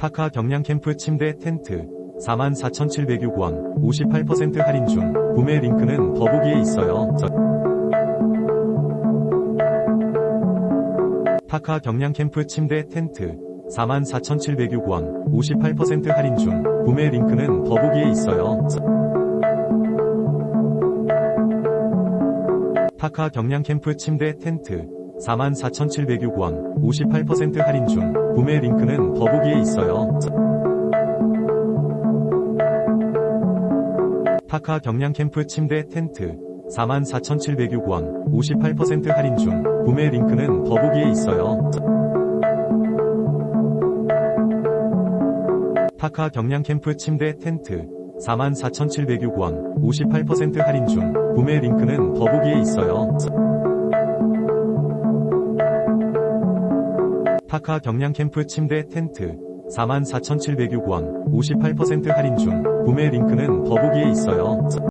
타카 경량 캠프 침대 텐트 44,706원 58% 할인 중 구매 링크는 더보기에 있어요. 저- 타카 경량 캠프 침대 텐트 44,706원 58% 할인 중 구매 링크는 더보기에 있어요. 저- 타카 경량 캠프 침대 텐트 44,706원 58% 할인 중 구매 링크는 더보기에 있어요. 저- 타카 경량 캠프 침대 텐트 44,706원 58% 할인 중 구매 링크는 더보기에 있어요. 저- 타카 경량 캠프 침대 텐트 44,706원 58% 할인 중 구매 링크는 더보기에 있어요. 저- 타카 경량 캠프 침대 텐트 44,706원 58% 할인 중 구매 링크는 더보기에 있어요. 저-